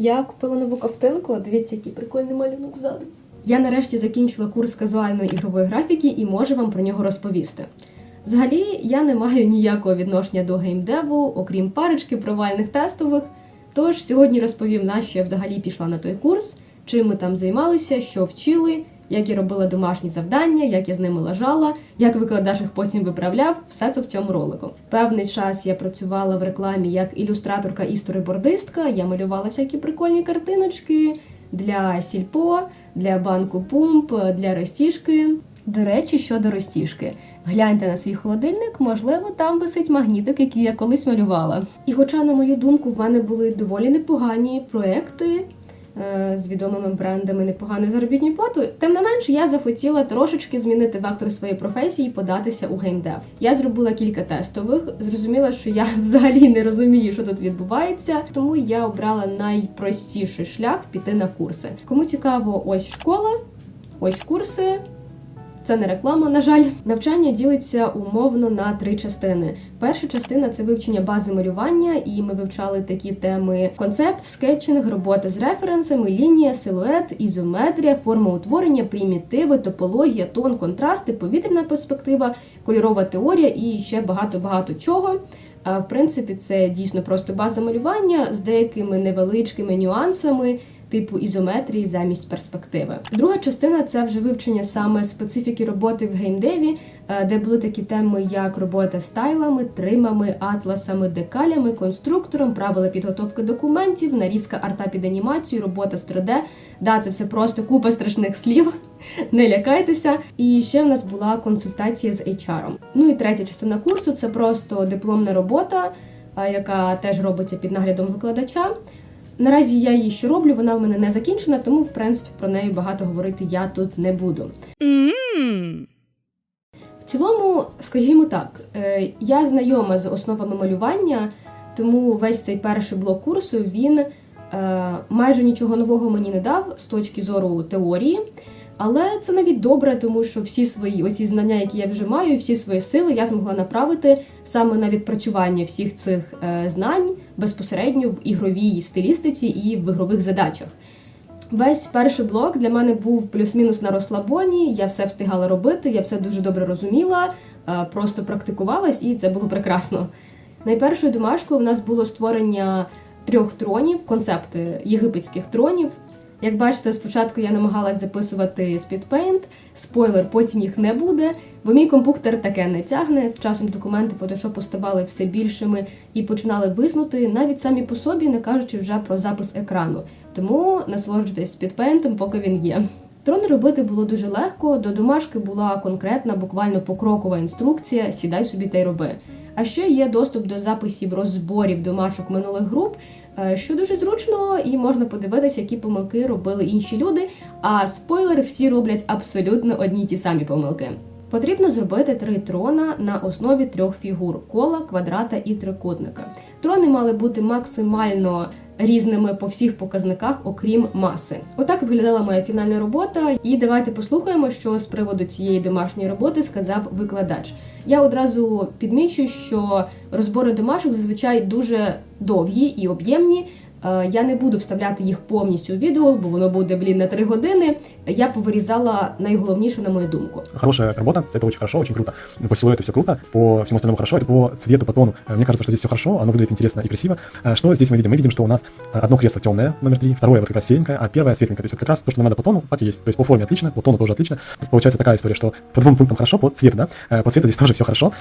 Я купила нову ковтинку. Дивіться, який прикольний малюнок ззаду. Я нарешті закінчила курс казуальної ігрової графіки і можу вам про нього розповісти. Взагалі, я не маю ніякого відношення до геймдеву, окрім парочки провальних тестових. Тож сьогодні розповім, на що я взагалі пішла на той курс, чим ми там займалися, що вчили, як я робила домашні завдання, як я з ними лежала, як викладач їх потім виправляв. Все це в цьому ролику. Певний час я працювала в рекламі як ілюстраторка і сторибордистка. Я малювала всякі прикольні картиночки для сільпо, для банку пумп, для ростіжки. До речі, щодо ростіжки, гляньте на свій холодильник, можливо, там висить магнітик, який я колись малювала. І хоча, на мою думку, в мене були доволі непогані проекти з відомими брендами непогану заробітну плату. тим не менш, я захотіла трошечки змінити вектор своєї професії і податися у геймдев. Я зробила кілька тестових, зрозуміла, що я взагалі не розумію, що тут відбувається, тому я обрала найпростіший шлях піти на курси. Кому цікаво, ось школа, ось курси. Це не реклама, на жаль. Навчання ділиться умовно на три частини. Перша частина це вивчення бази малювання, і ми вивчали такі теми: концепт, скетчинг, робота з референсами, лінія, силует, ізометрія, форма утворення, примітиви, топологія, тон, контрасти, повітряна перспектива, кольорова теорія і ще багато багато чого. В принципі, це дійсно просто база малювання з деякими невеличкими нюансами типу ізометрії замість перспективи. Друга частина це вже вивчення саме специфіки роботи в геймдеві, е, де були такі теми, як робота з тайлами, тримами, атласами, декалями, конструктором, правила підготовки документів, нарізка арта під анімацію, робота з 3D. Да, це все просто купа страшних слів. Не лякайтеся. І ще в нас була консультація з HR. Ну і третя частина курсу це просто дипломна робота, е, яка теж робиться під наглядом викладача. Наразі я її ще роблю, вона в мене не закінчена, тому в принципі про неї багато говорити я тут не буду. В цілому, скажімо так, е, я знайома з основами малювання, тому весь цей перший блок курсу він е, майже нічого нового мені не дав з точки зору теорії. Але це навіть добре, тому що всі свої оці знання, які я вже маю, всі свої сили я змогла направити саме на відпрацювання всіх цих е, знань безпосередньо в ігровій стилістиці і в ігрових задачах. Весь перший блок для мене був плюс-мінус на розслабоні. Я все встигала робити, я все дуже добре розуміла, е, просто практикувалась, і це було прекрасно. Найпершою домашкою в нас було створення трьох тронів, концепти єгипетських тронів. Як бачите, спочатку я намагалась записувати Speedpaint, спойлер, потім їх не буде, бо мій комп'ютер таке не тягне. З часом документи фотошопу ставали все більшими і починали виснути, навіть самі по собі, не кажучи вже про запис екрану. Тому насолоджуйтесь Speedpaint, поки він є. Трон робити було дуже легко, до домашки була конкретна, буквально покрокова інструкція Сідай собі та й роби. А ще є доступ до записів розборів домашок минулих груп, що дуже зручно, і можна подивитися, які помилки робили інші люди. А спойлер, всі роблять абсолютно одні й ті самі помилки. Потрібно зробити три трона на основі трьох фігур кола, квадрата і трикутника. Трони мали бути максимально різними по всіх показниках, окрім маси. Отак виглядала моя фінальна робота. І давайте послухаємо, що з приводу цієї домашньої роботи сказав викладач. Я одразу підмічу, що розбори домашок зазвичай дуже довгі і об'ємні. Е, Я не буду вставляти їх повністю у відео, бо воно буде блін на 3 години. Я повирізала найголовніше, на мою думку. Хорошая работа, это очень хорошо, очень круто. По силуэту все круто, по всему остальному хорошо, это по цвету, по тону. Э, Мне кажется, что здесь все хорошо, оно выглядит интересно и красиво. Э, Что здесь мы видим? Мы видим, что у нас э, одно кресло темное, номер три, второе вот как раз серенькое, а первое светленькое. То есть вот как раз то, что нам надо по тону, так и есть. То есть по форме отлично, по тону тоже отлично. Тут получается такая история, что по двум пунктам хорошо, по цвету, да, Э, по цвету здесь тоже все хорошо.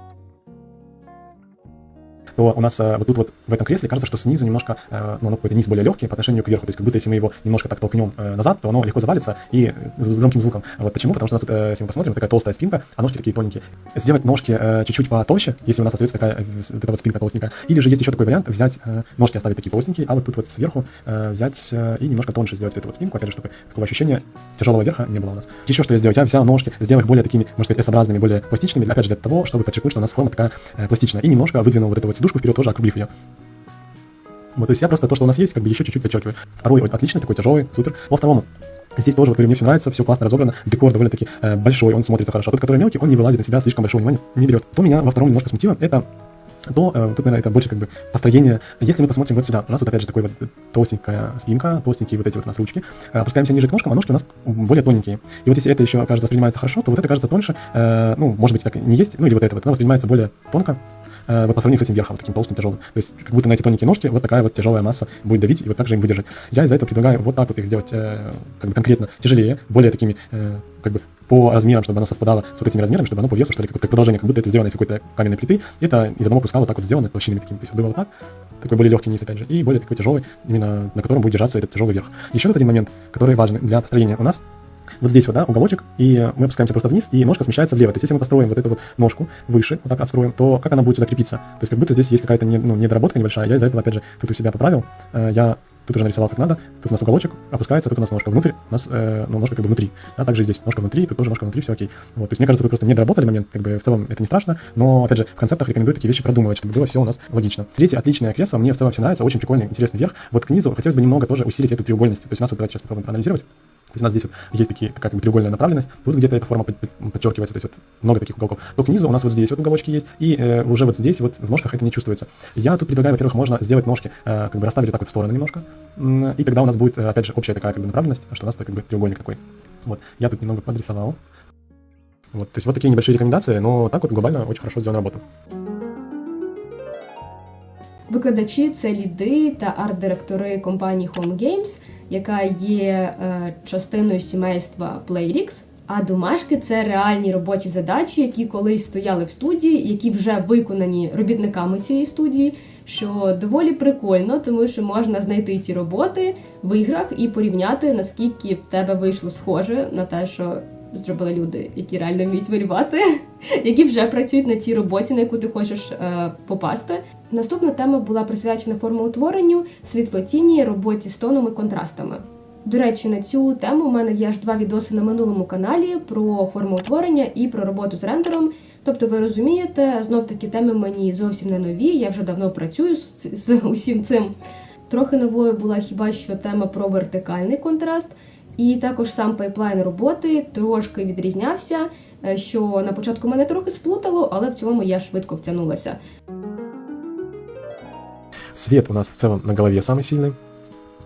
То у нас э, вот тут вот в этом кресле кажется, что снизу немножко, э, ну, оно какой-то низ более легкий по отношению к верху. То есть как будто если мы его немножко так толкнем э, назад, то оно легко завалится и с, громким звуком. Вот почему? Потому что у нас, если мы посмотрим, такая толстая спинка, а ножки такие тоненькие. Сделать ножки чуть-чуть потолще, если у нас, соответственно, такая вот эта вот спинка толстенькая. Или же есть еще такой вариант, взять ножки оставить такие толстенькие, а вот тут вот сверху взять и немножко тоньше сделать эту вот спинку, опять же, чтобы такого ощущения тяжелого верха не было у нас. Еще что я сделал? Я взял ножки, сделал их более такими, можно сказать, S-образными, более пластичными, опять же, для того, чтобы подчеркнуть, что у нас форма такая пластичная. И немножко выдвинул вот эту вот сидушку вперед, тоже округлив ее. Вот, то есть я просто то, что у нас есть, как бы еще чуть-чуть подчеркиваю. Второй вот отличный, такой тяжелый, супер. Во втором Здесь тоже, вот, мне все нравится, все классно разобрано, декор довольно-таки э, большой, он смотрится хорошо. Тот, который мелкий, он не вылазит на себя, слишком большого внимания не берет. Что меня во втором немножко смутило, это то э, тут, наверное, это больше как бы построение. Если мы посмотрим вот сюда, у нас вот опять же такой вот толстенькая спинка, толстенькие вот эти вот у нас ручки. Э, опускаемся ниже к ножкам, а ножки у нас более тоненькие. И вот если это еще, кажется, воспринимается хорошо, то вот это кажется тоньше. Э, ну, может быть, так и не есть, ну или вот это вот, она воспринимается более тонко, вот по сравнению с этим верхом, вот таким толстым, тяжелым. То есть, как будто на эти тоненькие ножки вот такая вот тяжелая масса будет давить и вот так же им выдержать. Я из-за этого предлагаю вот так вот их сделать э, как бы конкретно тяжелее, более такими, э, как бы по размерам, чтобы оно совпадало с вот этими размерами, чтобы оно по весу, что ли, как, как продолжение, как будто это сделано из какой-то каменной плиты. Это из одного куска вот так вот сделано толщинами такими. То есть было вот так, такой более легкий низ, опять же, и более такой тяжелый, именно на котором будет держаться этот тяжелый верх. Еще вот один момент, который важный для построения. У нас вот здесь вот, да, уголочек, и мы опускаемся просто вниз, и ножка смещается влево. То есть, если мы построим вот эту вот ножку выше, вот так отстроим, то как она будет сюда крепиться? То есть, как будто здесь есть какая-то не, ну, недоработка небольшая. Я из-за этого, опять же, тут у себя поправил. Э, Я тут уже нарисовал как надо. Тут у нас уголочек опускается, тут у нас ножка внутрь, у нас, э, ну, ножка как бы внутри. Да, также здесь ножка внутри, тут тоже ножка внутри, все окей. Вот, то есть, мне кажется, тут просто не доработали момент, как бы в целом это не страшно, но, опять же, в концептах рекомендую такие вещи продумывать, чтобы было все у нас логично. Третье, отличное кресло, мне в целом все нравится, очень прикольный, интересный верх. Вот к низу хотелось бы немного тоже усилить эту треугольность. То есть, у нас вот давайте сейчас попробуем проанализировать. То есть у нас здесь вот есть такие, такая как бы треугольная направленность, тут где-то эта форма под- под- подчеркивается, то есть вот много таких уголков. То к низу у нас вот здесь вот уголочки есть, и э, уже вот здесь вот в ножках это не чувствуется. Я тут предлагаю, во-первых, можно сделать ножки, э, как бы расставить вот так вот в стороны немножко, м, и тогда у нас будет, э, опять же, общая такая как бы направленность, что у нас как бы треугольник такой. Вот, я тут немного подрисовал. Вот, то есть вот такие небольшие рекомендации, но так вот глобально очень хорошо сделана работа. Викладачі це ліди та арт-директори компанії Home Games, яка є е, частиною сімейства Playrix. А домашки це реальні робочі задачі, які колись стояли в студії, які вже виконані робітниками цієї студії, що доволі прикольно, тому що можна знайти ці роботи в іграх і порівняти, наскільки в тебе вийшло схоже на те, що зробили люди, які реально вміють малювати, які вже працюють на цій роботі, на яку ти хочеш е, попасти. Наступна тема була присвячена формоутворенню, світлотіні, роботі з тоном і контрастами. До речі, на цю тему в мене є аж два відоси на минулому каналі про формоутворення і про роботу з рендером. Тобто, ви розумієте, знов таки теми мені зовсім не нові. Я вже давно працюю з, з усім цим. Трохи новою була хіба що тема про вертикальний контраст, і також сам пайплайн роботи трошки відрізнявся, е, що на початку мене трохи сплутало, але в цілому я швидко втягнулася. Свет у нас в целом на голове самый сильный.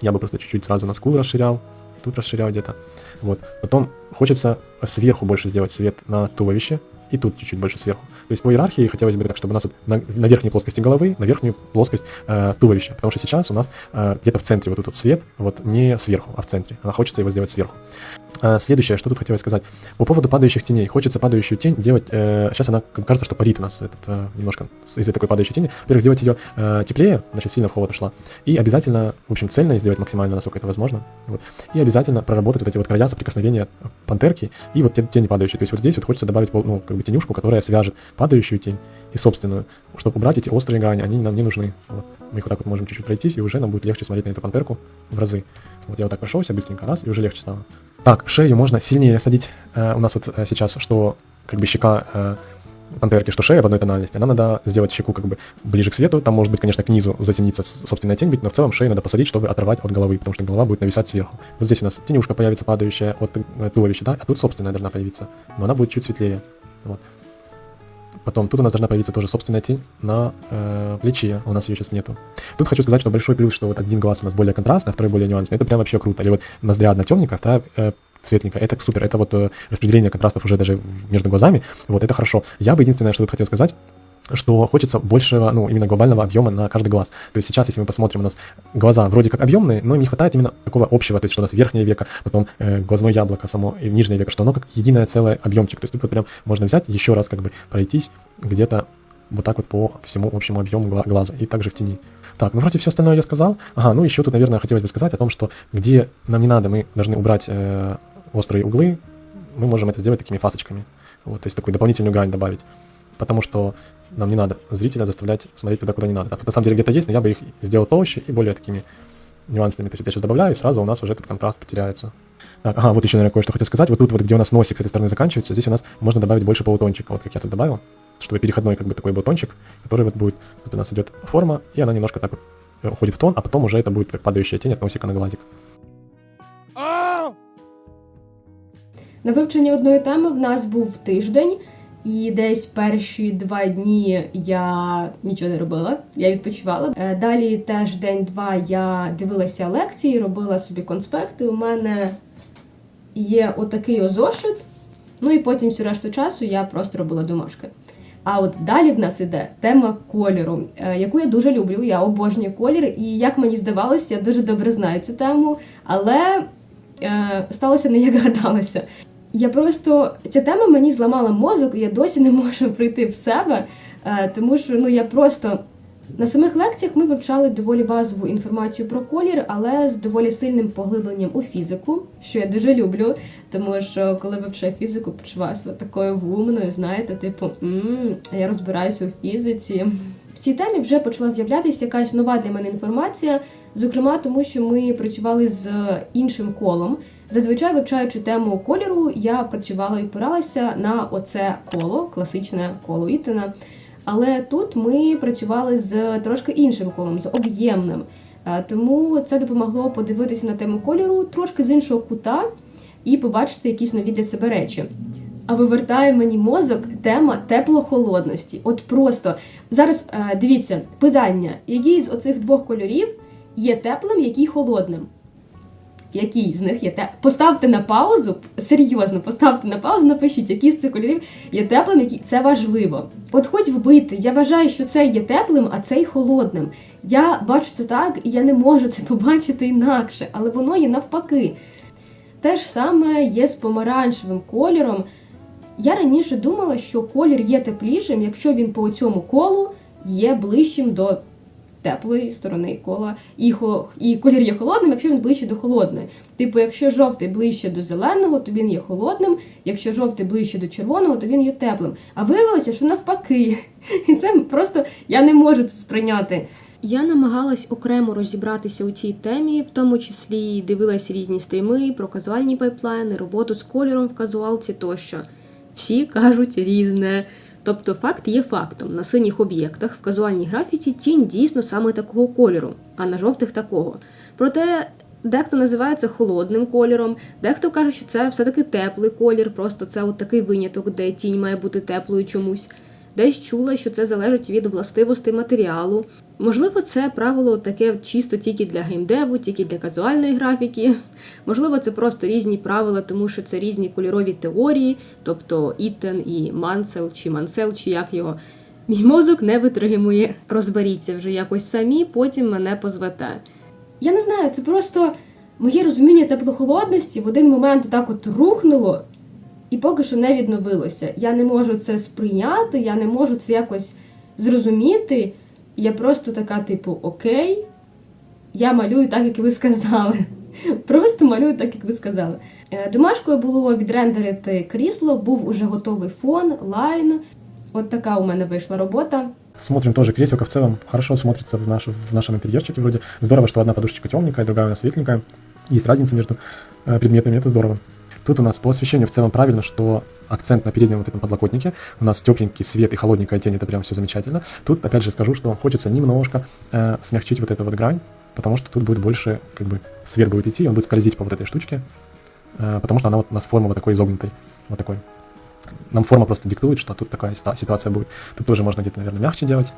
Я бы просто чуть-чуть сразу на скул расширял, тут расширял где-то. Вот. Потом хочется сверху больше сделать свет на туловище, и тут чуть-чуть больше сверху. То есть по иерархии хотелось бы так, чтобы у нас вот на, на верхней плоскости головы, на верхнюю плоскость э, туловища. Потому что сейчас у нас э, где-то в центре вот этот свет, вот не сверху, а в центре. А хочется его сделать сверху. Э, Следующее, что тут хотелось сказать. По поводу падающих теней. Хочется падающую тень делать... э, сейчас она, кажется, что парит у нас этот, э, немножко из-за такой падающей тени. Во-первых, сделать ее э, теплее, значит, сильно в холод ушла. И обязательно, в общем, цельно сделать максимально, насколько это возможно. Вот. И обязательно проработать вот эти вот края соприкосновения пантерки и вот те- тени падающие. То есть вот здесь вот хочется добавить ну, как бы тенюшку, которая свяжет падающую тень и собственную, чтобы убрать эти острые грани, они нам не нужны. Вот. Мы их вот так вот можем чуть-чуть пройтись, и уже нам будет легче смотреть на эту пантерку в разы. Вот я вот так прошелся быстренько, раз, и уже легче стало. Так, шею можно сильнее садить. Э, у нас вот э, сейчас, что как бы щека э, пантерки, что шея в одной тональности, нам надо сделать щеку как бы ближе к свету, там может быть, конечно, к низу затемниться с- собственная тень быть, но в целом шею надо посадить, чтобы оторвать от головы, потому что голова будет нависать сверху. Вот здесь у нас тенюшка появится падающая от э, туловища, да, а тут собственная должна появиться, но она будет чуть светлее. Вот. Потом тут у нас должна появиться тоже собственная тень на э, плече, а у нас ее сейчас нету. Тут хочу сказать, что большой плюс, что вот один глаз у нас более контрастный, а второй более нюансный. Это прям вообще круто. Или вот ноздря одна темненькая, вторая э, светленькая. Это супер. Это вот э, распределение контрастов уже даже между глазами. Вот это хорошо. Я бы единственное, что тут хотел сказать, что хочется большего, ну, именно глобального объема на каждый глаз. То есть сейчас, если мы посмотрим, у нас глаза вроде как объемные, но им не хватает именно такого общего, то есть что у нас верхнее веко, потом э, глазное яблоко само и нижнее веко, что оно как единое целое объемчик. То есть тут вот прям можно взять еще раз как бы пройтись где-то вот так вот по всему общему объему гла- глаза и также в тени. Так, ну вроде все остальное я сказал. Ага, ну еще тут, наверное, хотелось бы сказать о том, что где нам не надо, мы должны убрать э, острые углы, мы можем это сделать такими фасочками. Вот, то есть такую дополнительную грань добавить. Потому что нам не надо зрителя заставлять смотреть туда, куда не надо. Так, тут на самом деле где-то есть, но я бы их сделал толще и более такими нюансными. То есть я сейчас добавляю, и сразу у нас уже этот контраст потеряется. Так, ага, вот еще, наверное, кое-что хотел сказать. Вот тут вот, где у нас носик с этой стороны заканчивается, здесь у нас можно добавить больше полутончика, вот как я тут добавил, чтобы переходной как бы такой был тончик, который вот будет, вот у нас идет форма, и она немножко так вот э, уходит в тон, а потом уже это будет как падающая тень от носика на глазик. На вивчення одної теми в нас був тиждень, І десь перші два дні я нічого не робила, я відпочивала. Е, Далі теж день-два я дивилася лекції, робила собі конспекти. У мене є отакий озошит. Ну і потім всю решту часу я просто робила домашки. А от далі в нас іде тема кольору, е, яку я дуже люблю. Я обожнюю колір, і як мені здавалося, я дуже добре знаю цю тему, але е, сталося не як гадалося. Я просто ця тема мені зламала мозок, і я досі не можу прийти в себе, е, тому що ну я просто на самих лекціях ми вивчали доволі базову інформацію про колір, але з доволі сильним поглибленням у фізику, що я дуже люблю. Тому що коли вивчаю фізику, почуваю себе такою вумною, знаєте, типу, м я розбираюся у фізиці. В цій темі вже почала з'являтися якась нова для мене інформація, зокрема, тому що ми працювали з іншим колом. Зазвичай, вивчаючи тему кольору, я працювала і опиралася на оце коло, класичне коло Ітена. Але тут ми працювали з трошки іншим колом, з об'ємним. Е, Тому це допомогло подивитися на тему кольору трошки з іншого кута і побачити якісь нові для себе речі. А вивертає мені мозок тема тепло-холодності. От просто зараз е, дивіться питання, який з оцих двох кольорів є теплим, який холодним. Який з них є те. Поставте на паузу, серйозно, поставте на паузу, напишіть, який з цих кольорів є теплим, який це важливо. От хоч вбити, я вважаю, що цей є теплим, а цей холодним. Я бачу це так, і я не можу це побачити інакше, але воно є навпаки. Те ж саме є з помаранчевим кольором. Я раніше думала, що колір є теплішим, якщо він по цьому колу є ближчим до теплої сторони кола, і, хо... і колір є холодним, якщо він ближче до холодної. Типу, якщо жовтий ближче до зеленого, то він є холодним, якщо жовтий ближче до червоного, то він є теплим. А виявилося, що навпаки. І це просто я не можу це сприйняти. Я намагалась окремо розібратися у цій темі, в тому числі дивилась різні стріми про казуальні пайплайни, роботу з кольором в казуалці тощо. Всі кажуть різне. Тобто факт є фактом. На синіх об'єктах в казуальній графіці тінь дійсно саме такого кольору, а на жовтих такого. Проте дехто називає це холодним кольором, дехто каже, що це все-таки теплий колір, просто це от такий виняток, де тінь має бути теплою чомусь. Десь чула, що це залежить від властивостей матеріалу. Можливо, це правило таке чисто тільки для геймдеву, тільки для казуальної графіки. Можливо, це просто різні правила, тому що це різні кольорові теорії, тобто Ітен і Мансел чи Мансел, чи як його. Мій мозок не витримує. Розберіться вже якось самі, потім мене позвете. Я не знаю, це просто моє розуміння теплохолодності в один момент отак от рухнуло і поки що не відновилося. Я не можу це сприйняти, я не можу це якось зрозуміти. Я просто така, типу, окей, я малюю так, як ви сказали. Просто малюю так, як ви сказали. Е, Домашкою було відрендерити крісло, був уже готовий фон, лайн. От така у мене вийшла робота. Смотрим тоже креселка в целом хорошо смотрится в, наш, в нашем интерьерчике вроде. Здорово, что одна подушечка темненькая, другая у нас светленькая. Есть разница между э, предметами, это здорово. Тут у нас по освещению в целом правильно, что акцент на переднем вот этом подлокотнике. У нас тепленький свет и холодненькая тень, это прям все замечательно. Тут, опять же, скажу, что хочется немножко э, смягчить вот эту вот грань, потому что тут будет больше, как бы, свет будет идти, он будет скользить по вот этой штучке, э, потому что она вот у нас форма вот такой изогнутой, вот такой. Нам форма просто диктует, что тут такая ситуа- ситуация будет. Тут тоже можно где-то, наверное, мягче делать.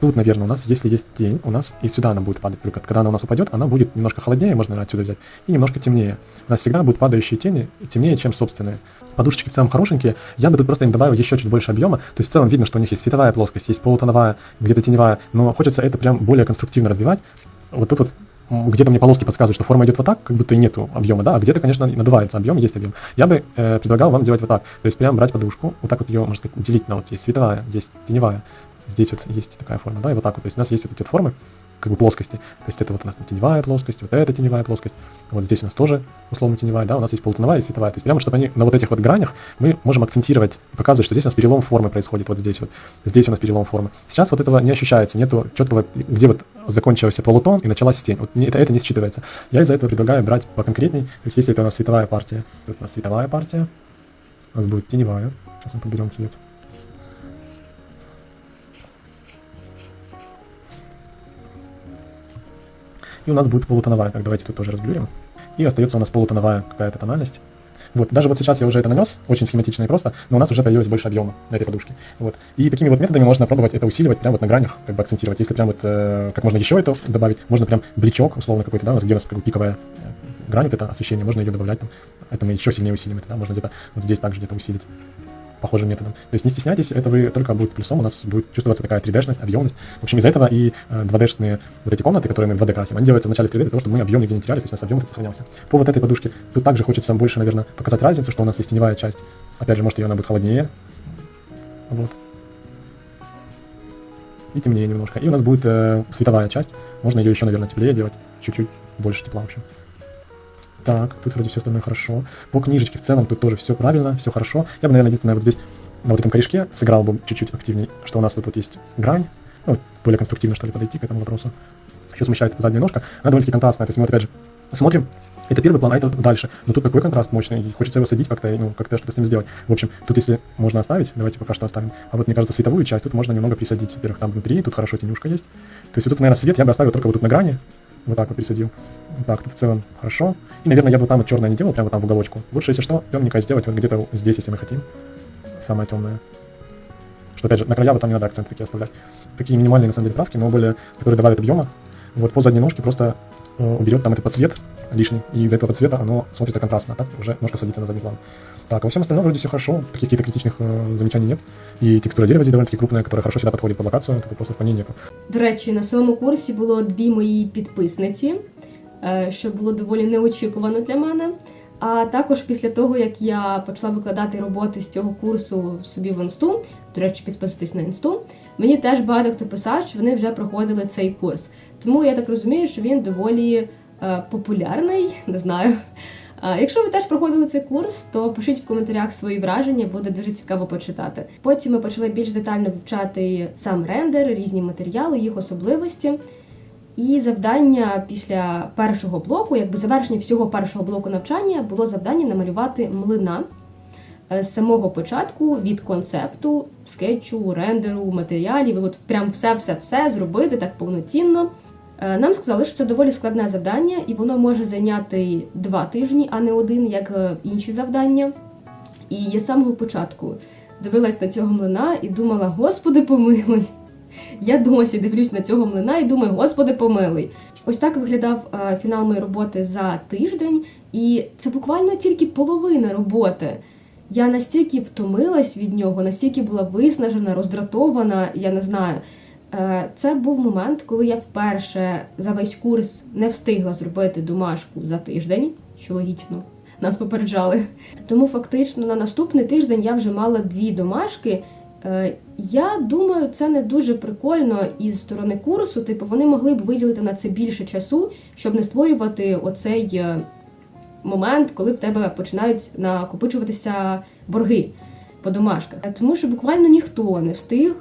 Тут, наверное, у нас, если есть тень, у нас и сюда она будет падать. Только когда она у нас упадет, она будет немножко холоднее, можно отсюда взять, и немножко темнее. У нас всегда будут падающие тени темнее, чем собственные. Подушечки в целом хорошенькие. Я бы тут просто им добавил еще чуть больше объема. То есть в целом видно, что у них есть световая плоскость, есть полутоновая, где-то теневая. Но хочется это прям более конструктивно развивать. Вот тут вот где-то мне полоски подсказывают, что форма идет вот так, как будто и нету объема, да, а где-то, конечно, надувается объем, есть объем. Я бы э, предлагал вам делать вот так. То есть прям брать подушку, вот так вот ее, можно сказать, делить на вот есть световая, есть теневая. Здесь вот есть такая форма, да, и вот так вот. То есть у нас есть вот эти вот формы, как бы плоскости. То есть это вот у нас теневая плоскость, вот эта теневая плоскость. Вот здесь у нас тоже условно теневая, да, у нас есть полутоновая и световая. То есть прямо, чтобы они на вот этих вот гранях мы можем акцентировать, показывать, что здесь у нас перелом формы происходит, вот здесь вот. Здесь у нас перелом формы. Сейчас вот этого не ощущается, нету четкого, где вот закончился полутон и началась тень. Вот это, это не считывается. Я из-за этого предлагаю брать поконкретней. То есть если это у нас световая партия, тут у нас световая партия, у нас будет теневая. Сейчас мы подберем цвет. У нас будет полутоновая. Так, давайте тут тоже разблюрим. И остается у нас полутоновая какая-то тональность. Вот. Даже вот сейчас я уже это нанес, очень схематично и просто, но у нас уже появилось больше объема на этой подушке. Вот. И такими вот методами можно пробовать это усиливать прямо вот на гранях, как бы акцентировать. Если прям вот э, как можно еще это добавить, можно прям бличок, условно какой-то, да, у нас где у нас как бы пиковая э, грань, вот это освещение, можно ее добавлять, там, это мы еще сильнее усилим это, да, можно где-то вот здесь также где-то усилить похожим методом. То есть не стесняйтесь, это вы только будет плюсом, у нас будет чувствоваться такая 3D-шность, объемность. В общем, из-за этого и э, 2D-шные вот эти комнаты, которые мы в 2D красим, они делаются вначале в 3D для того, чтобы мы объем нигде не теряли, то есть у нас объем этот сохранялся. По вот этой подушке, тут также хочется больше, наверное, показать разницу, что у нас есть теневая часть. Опять же, может, ее она будет холоднее. Вот. И темнее немножко. И у нас будет э, световая часть. Можно ее еще, наверное, теплее делать. Чуть-чуть больше тепла, в общем. Так, тут вроде все остальное хорошо. По книжечке в целом тут тоже все правильно, все хорошо. Я бы, наверное, единственное, вот здесь на вот этом корешке сыграл бы чуть-чуть активнее, что у нас тут вот есть грань, ну, более конструктивно, что ли, подойти к этому вопросу. Еще смущает эта задняя ножка. Она довольно-таки контрастная, то есть мы вот опять же смотрим, это первый план, а это дальше. Но тут такой контраст мощный, и хочется его садить как-то, ну, как-то что-то с ним сделать. В общем, тут если можно оставить, давайте пока что оставим. А вот, мне кажется, световую часть тут можно немного присадить. Во-первых, там внутри, тут хорошо тенюшка есть. То есть тут, наверное, свет я бы оставил только вот тут на грани. Вот так вот присадил. Так, тут в целом хорошо. И, наверное, я бы вот там вот черное не делал, прямо вот там в уголочку. Лучше, если что, темненькое сделать вот где-то здесь, если мы хотим. Самое темное. Что, опять же, на края вот там не надо акценты такие оставлять. Такие минимальные, на самом деле, правки, но более, которые добавят объема. Вот по задней ножке просто э, уберет там этот подсвет лишний, и из-за этого подсвета оно смотрится контрастно, а так уже немножко садится на задний план. Так, а во всем остальном вроде все хорошо, каких-то критичных э, замечаний нет. И текстура дерева здесь довольно-таки крупная, которая хорошо сюда подходит под локацию, вопросов по ней нету. До речі, на своєму курсі було дві мої підписниці, е, що було доволі неочікувано для мене. А також після того, як я почала викладати роботи з цього курсу собі в інсту, до речі, підписуйтесь на інсту, мені теж багато хто писав, що вони вже проходили цей курс. Тому я так розумію, що він доволі е, популярний, не знаю. Якщо ви теж проходили цей курс, то пишіть в коментарях свої враження, буде дуже цікаво почитати. Потім ми почали більш детально вивчати сам рендер, різні матеріали, їх особливості. І завдання після першого блоку, якби завершення всього першого блоку навчання, було завдання намалювати млина е, з самого початку від концепту, скетчу, рендеру, матеріалів, от прям все-все-все зробити так повноцінно. Е, Нам сказали, що це доволі складне завдання, і воно може зайняти два тижні, а не один, як е, інші завдання. І я з самого початку дивилась на цього млина і думала: Господи, помилуй! Я досі дивлюсь на цього млина і думаю, Господи, помилуй. Ось так виглядав е, фінал моєї роботи за тиждень, і це буквально тільки половина роботи. Я настільки втомилась від нього, настільки була виснажена, роздратована, я не знаю. Е, Це був момент, коли я вперше за весь курс не встигла зробити домашку за тиждень, що логічно. Нас попереджали. Тому фактично на наступний тиждень я вже мала дві домашки. Е, Я думаю, це не дуже прикольно із сторони курсу. Типу, вони могли б виділити на це більше часу, щоб не створювати оцей е, момент, коли в тебе починають накопичуватися борги по домашках. Тому що буквально ніхто не встиг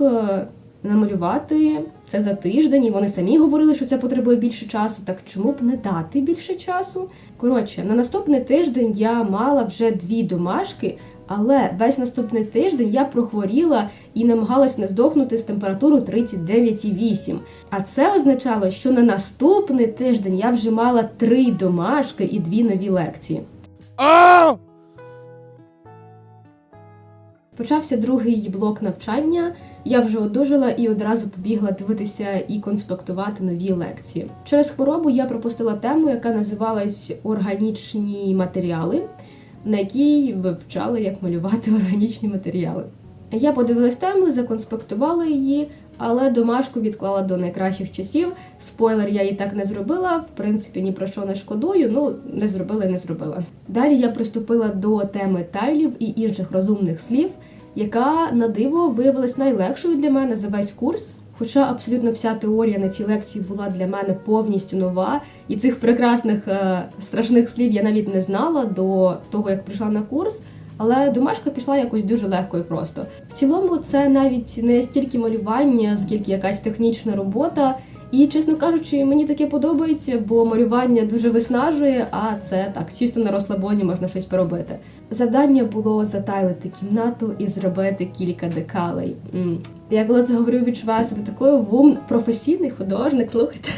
намалювати це за тиждень, і вони самі говорили, що це потребує більше часу. Так чому б не дати більше часу? Коротше, на наступний тиждень я мала вже дві домашки. Але весь наступний тиждень я прохворіла і намагалась не здохнути з температурою 39,8. А це означало, що на наступний тиждень я вже мала три домашки і дві нові лекції. Почався другий блок навчання. Я вже одужала і одразу побігла дивитися і конспектувати нові лекції. Через хворобу я пропустила тему, яка називалась Органічні матеріали, на якій вивчали, як малювати органічні матеріали. Я подивилась тему, законспектувала її, але домашку відклала до найкращих часів. Спойлер, я її так не зробила. В принципі, ні про що не шкодую. Ну, не зробила і не зробила. Далі я приступила до теми тайлів і інших розумних слів, яка на диво виявилась найлегшою для мене за весь курс. Хоча абсолютно вся теорія на цій лекції була для мене повністю нова, і цих прекрасних е, страшних слів я навіть не знала до того, як прийшла на курс. Але домашка пішла якось дуже легко і просто. В цілому, це навіть не стільки малювання, скільки якась технічна робота. І, чесно кажучи, мені таке подобається, бо малювання дуже виснажує, а це так, чисто на розслабоні можна щось поробити. Завдання було затайлити кімнату і зробити кілька декалей. Я коли це говорю, відчуваю себе такою вум, професійний художник, слухайте.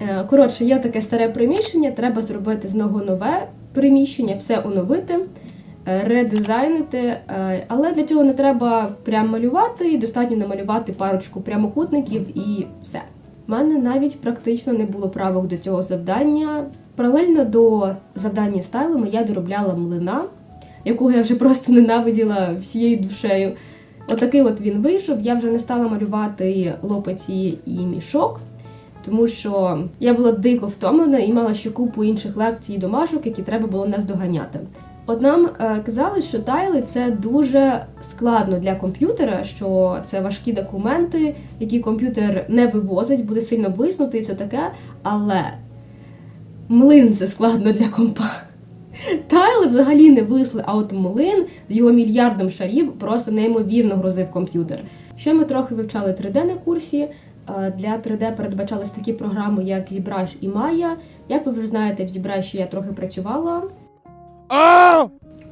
Е, Коротше, є таке старе приміщення, треба зробити з нього нове приміщення, все оновити. е, редизайнити, е, але для цього не треба прям малювати, достатньо намалювати парочку прямокутників і все. У мене навіть практично не було правок до цього завдання. Паралельно до завдання стайлами я доробляла млина, якого я вже просто ненавиділа всією душею. Отакий от він вийшов. Я вже не стала малювати лопаті і мішок, тому що я була дико втомлена і мала ще купу інших лекцій і домашок, які треба було наздоганяти. От нам е, казали, що тайли це дуже складно для комп'ютера, що це важкі документи, які комп'ютер не вивозить, буде сильно виснути і все таке. Але млин це складно для компа. Тайли взагалі не висли, а от млин з його мільярдом шарів просто неймовірно грозив комп'ютер. Ще ми трохи вивчали 3D на курсі. Е, Для 3D передбачались такі програми, як ZBrush і Maya. Як ви вже знаєте, в ZBrush я трохи працювала,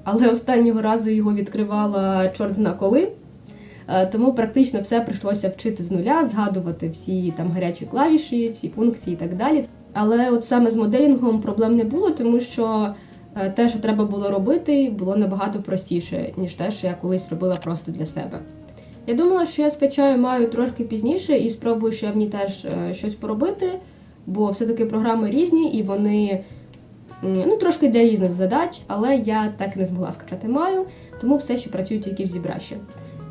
але останнього разу його відкривала чорт зна коли. Е, Тому практично все прийшлося вчити з нуля, згадувати всі там гарячі клавіші, всі функції і так далі. Але от саме з моделінгом проблем не було, тому що е, те, що треба було робити, було набагато простіше, ніж те, що я колись робила просто для себе. Я думала, що я скачаю маю трошки пізніше і спробую ще в ній теж е, щось поробити, бо все-таки програми різні і вони ну, трошки для різних задач, але я так і не змогла скачати маю, тому все ще працюю тільки в зібраші.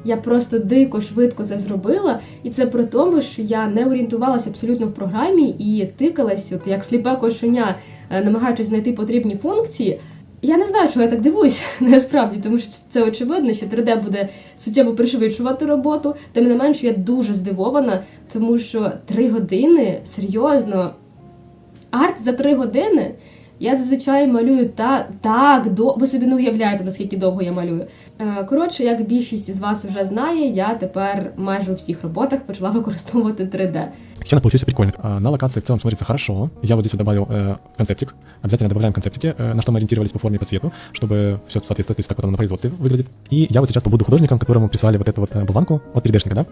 Я просто дико швидко це зробила, і це при тому, що я не орієнтувалася абсолютно в програмі і тикалась, от як сліпе кошеня, е, намагаючись знайти потрібні функції. Я не знаю, чого я так дивуюся насправді, тому що це очевидно, що 3D буде суттєво пришвидшувати роботу. Тим не менше, я дуже здивована, тому що три години серйозно. Арт за три години. Я зазвичай малюю так, так, до... ви собі не уявляєте, наскільки довго я малюю. Е, Коротше, як більшість із вас вже знає, я тепер майже у всіх роботах почала використовувати 3D. Чем она получился прикольно. А, На локации в целом смотрится хорошо. Я вот здесь вот добавил э, концептик. Обязательно добавляем концептики, э, на что мы ориентировались по форме и по цвету, чтобы все соответствовало, то есть так вот оно на производстве выглядит. И я вот сейчас побуду художником, которому прислали вот эту вот э, болванку от 3D-шника, да?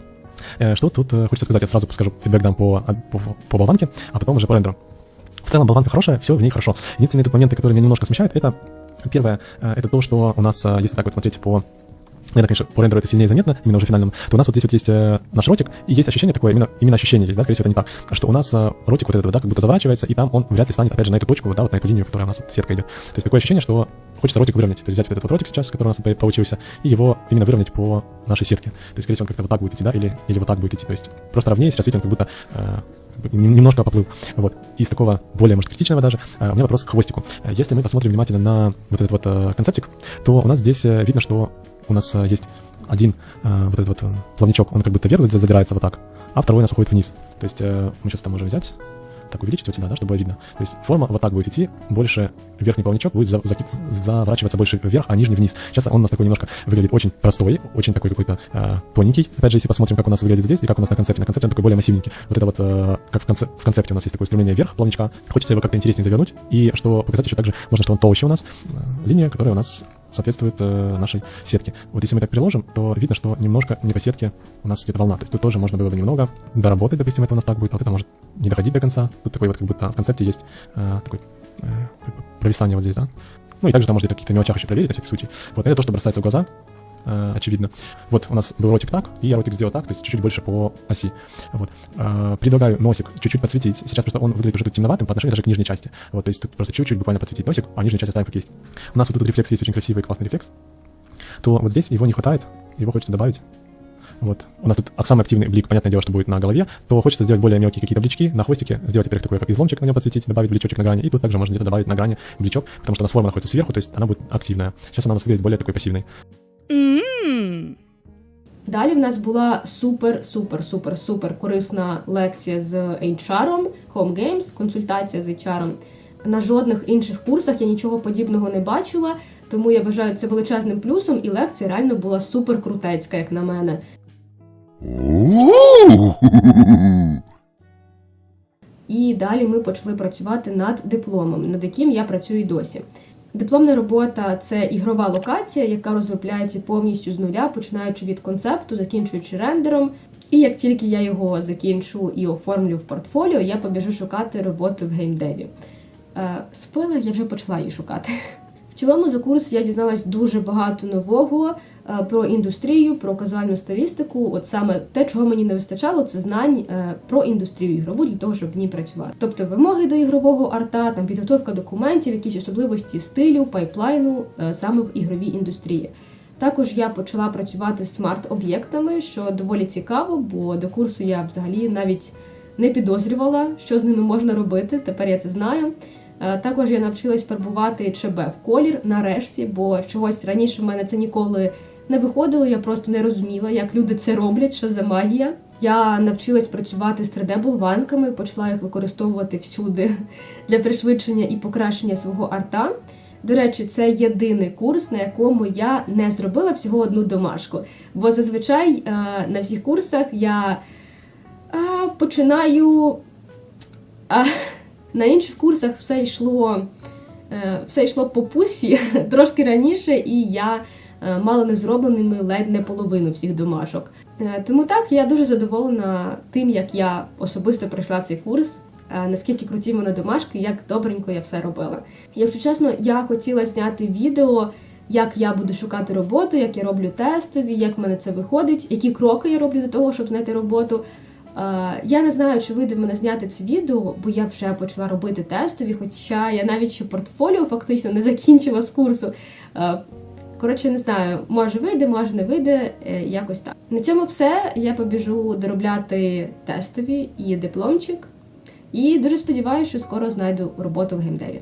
Э, Что тут э, хочется сказать, я сразу скажу фидбэк дам по, а, по, по болванке, а потом уже по рендеру. В целом болванка хорошая, все в ней хорошо. Единственные тут моменты, которые меня немножко смущают, это первое, э, это то, что у нас, э, если так вот смотреть по Наверное, конечно, по рендеру это сильнее заметно, именно уже финальному, то у нас вот здесь вот есть э, наш ротик, и есть ощущение такое, именно, именно ощущение здесь, да, скорее всего, это не так, что у нас э, ротик вот этот, да, как будто заворачивается, и там он вряд ли станет, опять же, на эту точку, да, вот на эту линию, которая у нас вот сетка идет. То есть такое ощущение, что хочется ротик выровнять, то есть взять вот этот вот ротик сейчас, который у нас по- получился, и его именно выровнять по нашей сетке. То есть, скорее всего, он как-то вот так будет идти, да, или, или вот так будет идти, то есть просто ровнее, сейчас видите, он как будто э, немножко поплыл. Вот. Из такого более, может, критичного даже, э, у меня вопрос к хвостику. Э, Если мы посмотрим внимательно на вот этот вот э, концептик, то у нас здесь видно, что у нас э, есть один э, вот этот вот э, плавничок, он как будто вверх задирается вот так, а второй у нас уходит вниз. То есть мы сейчас это можем взять, так увеличить вот сюда, да, чтобы было видно. То есть форма вот так будет идти, больше верхний плавничок будет за- заворачиваться больше вверх, а нижний вниз. Сейчас он у нас такой немножко выглядит очень простой, очень такой какой-то э, тоненький. Опять же, если посмотрим, как у нас выглядит здесь и как у нас на концепте. На концепте он такой более массивненький. Вот это вот, э, как в, конце, в концепте у нас есть такое стремление вверх плавничка. Хочется его как-то интереснее завернуть. И что показать еще также, можно, что он толще у нас. Э, линия, которая у нас соответствует э, нашей сетке. Вот если мы так приложим, то видно, что немножко не по сетке у нас идет волна. То есть тут тоже можно было бы немного доработать, допустим, это у нас так будет, а вот это может не доходить до конца. Тут такой вот как будто в концепте есть э, такой э, как бы провисание вот здесь, да. Ну и также там можно каких-то мелочах еще проверить на всякий случай. Вот это то, что бросается в глаза, э, очевидно. Вот у нас был ротик так, и я ротик сделал так, то есть чуть-чуть больше по оси. Вот. Э, предлагаю носик чуть-чуть подсветить. Сейчас просто он выглядит уже тут темноватым по отношению даже к нижней части. Вот, то есть тут просто чуть-чуть буквально подсветить носик, а нижнюю часть оставим как есть. У нас вот тут рефлекс есть очень красивый, классный рефлекс. То вот здесь его не хватает, его хочется добавить. Вот. У нас тут самый активный блик, понятное дело, что будет на голове, то хочется сделать более мелкие какие-то блички на хвостике, сделать, во-первых, такой как изломчик на нем подсветить, добавить бличочек на грани, и тут также можно где-то добавить на грани бличок, потому что у нас форма находится сверху, то есть она будет активная. Сейчас она у нас выглядит более такой пассивной. Далі в нас була супер, супер, супер, супер корисна лекція з HR, Home Games, консультація з HR. На жодних інших курсах я нічого подібного не бачила, тому я вважаю це величезним плюсом, і лекція реально була супер крутецька, як на мене. І далі ми почали працювати над дипломом, над яким я працюю і досі. Дипломна робота це ігрова локація, яка розробляється повністю з нуля, починаючи від концепту, закінчуючи рендером. І як тільки я його закінчу і оформлю в портфоліо, я побіжу шукати роботу в геймдеві. Е, спойлер, я вже почала її шукати. В цілому за курс я дізналась дуже багато нового про індустрію, про казуальну стилістику. От саме те, чого мені не вистачало, це знань е, про індустрію ігрову для того, щоб в ній працювати. Тобто вимоги до ігрового арта, там підготовка документів, якісь особливості стилю, пайплайну е, саме в ігровій індустрії. Також я почала працювати з смарт-об'єктами, що доволі цікаво, бо до курсу я взагалі навіть не підозрювала, що з ними можна робити. Тепер я це знаю. Е, Також я навчилась фарбувати ЧБ в колір нарешті, бо чогось раніше в мене це ніколи не виходило. Я просто не розуміла, як люди це роблять, що за магія. Я навчилась працювати з 3D-болванками, почала їх використовувати всюди для пришвидшення і покращення свого арта. До речі, це єдиний курс, на якому я не зробила всього одну домашку. Бо зазвичай е, на всіх курсах я е, починаю. А на інших курсах все йшло, е, все йшло по пусі трошки раніше, і я е, мала не зробленими ледь не половину всіх домашок. Е, Тому так, я дуже задоволена тим, як я особисто пройшла цей курс. е, Наскільки круті мене домашки, як добренько я все робила. Якщо чесно, я хотіла зняти відео, як я буду шукати роботу, як я роблю тестові, як в мене це виходить, які кроки я роблю до того, щоб знайти роботу. Я не знаю, чи вийде в мене зняти це відео, бо я вже почала робити тестові, хоча я навіть ще портфоліо фактично не закінчила з курсу. Коротше, не знаю, може вийде, може не вийде, е, якось так. На цьому все. Я побіжу доробляти тестові і дипломчик. І дуже сподіваюся, що скоро знайду роботу в геймдеві.